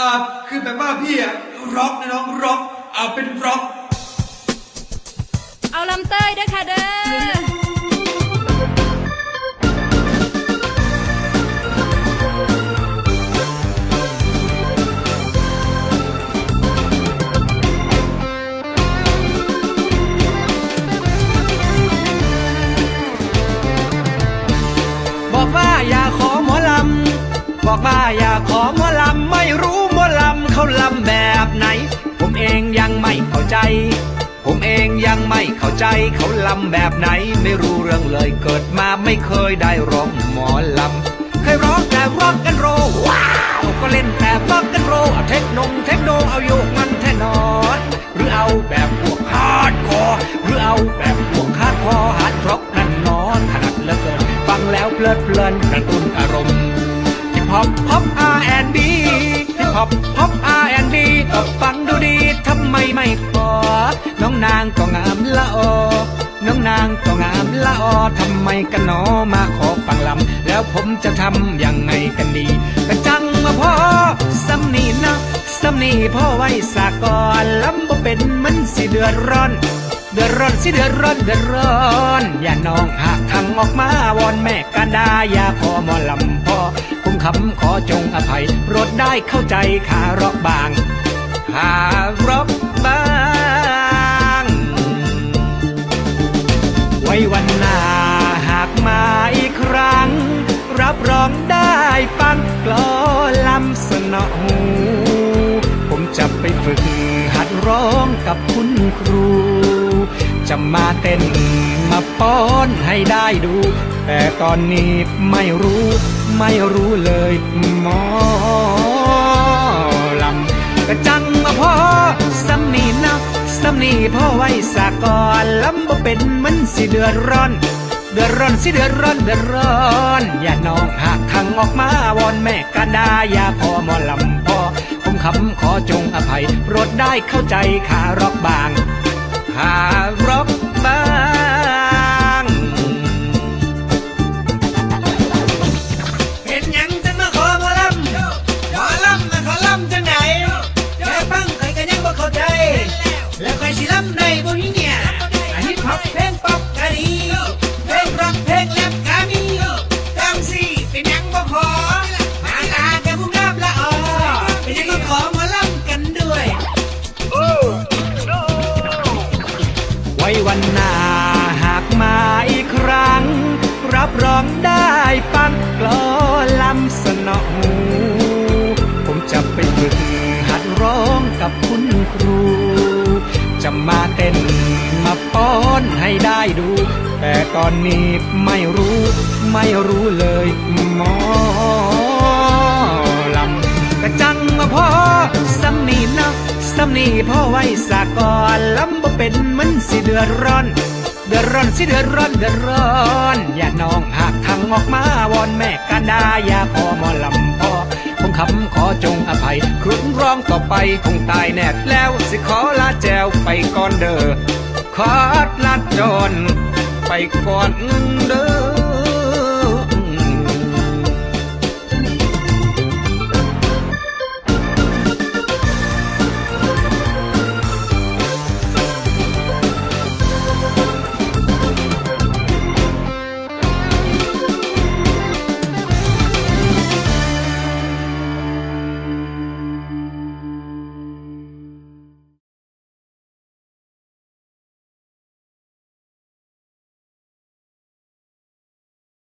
่าคือแบบว่าพี่อะร็อกนะน้องร็อกอ่าเป็นร็อกเอาลำเต้ยเด้อค่ะเด้อบอกว่าอยากขอหมอลำ บอกว่าอยากขอ เขาลำแบบไหน ผมเองยังไม่เข้าใจ ผมเองยังไม่เข้าใจ เขาลำแบบไหน ไม่รู้เรื่องเลยเกิดมาไม่เคยได้ร้องหมอลำเคยร้องแต่ร็อกกันโรว้าวก็เล่นแต่ร็อกกันโรเอาเทคนงเทคโนเอาโยกมันแท่นอนหรือเอาแบบพวกฮาร์ดคอร์หรือเอาแบบพวกฮาร์ดคอร์ฮาร์ดร็อกนั่นนอนถนัดเหลือเกินฟังแล้วเพลิดเพลินกระตุ้นอารมณ์ฮิปฮอปฮอป R&B ฮิป ฮอปฮอป R&B ก็ฟังดูดีทำไมไม่ขอน้องนางก็งามละออน้องนางก็งามละออทำไมกันหนอมาขอฟังลำแล้วผมจะทำยังไงกันดีกระจังมาพ่อสำนีนะสำนีพ่อไว้สากอนลำบ่เป็นมันสิเดือดร้อนเดือดร้อนสิเดือดร้อนเดือดร้อน อย่าน้องหากทางออกมาวอนแม่กันดาอย่าพอมอลำพ่อ คำขอจงอภัยโปรดได้เข้าใจขารอกบางขารอกบางไว้วันหน้าหากมาอีกครั้ง รับรองได้ฟังกลอลำสนอหูผมจะไปฝึกหัดร้องกับคุณครู จะมาเต้นมาป้อนให้ได้ดู แต่ตอนนี้ไม่รู้ไม่รู้เลยหมอลำกระจังมาพ่อสำนีนะสำนีพ่อไว้สากอนลำบ่เป็นมันสิเดือดร้อน เดือดร้อนสิเดือดร้อนเดือดร้อนอย่าน้องหากทางออกมาวอนแม่กาดาอย่าพอหมอลำพ่อผมคำขอจงอภัยโปรดได้เข้าใจขารอกบางขารอก วันหน้าหากมาอีกครั้ง รับรองได้ฟังกลอลำสนอหู ผมจะไปฝึกหัดร้องกับคุณครู จะมาเต้นมาป้อนให้ได้ดู แต่ตอนนี้ไม่รู้ ไม่รู้เลยหมอลำกระจังมาพ่อสำนีนะสำนีพ่อไว้สากอนลำ บ่เป็นมันสิเดือดร้อน เดือดร้อนสิเดือดร้อนเดือดร้อนอย่าน้องหากทางออกมาวอนแม่กันดาอย่าพอมอลำพ่อคงคำขอจงอภัยครุ่นร้องต่อไปคงตายแน่แล้วสิขอลาแจวไปก่อนเด้อขอลาจอนไปก่อนเด้อ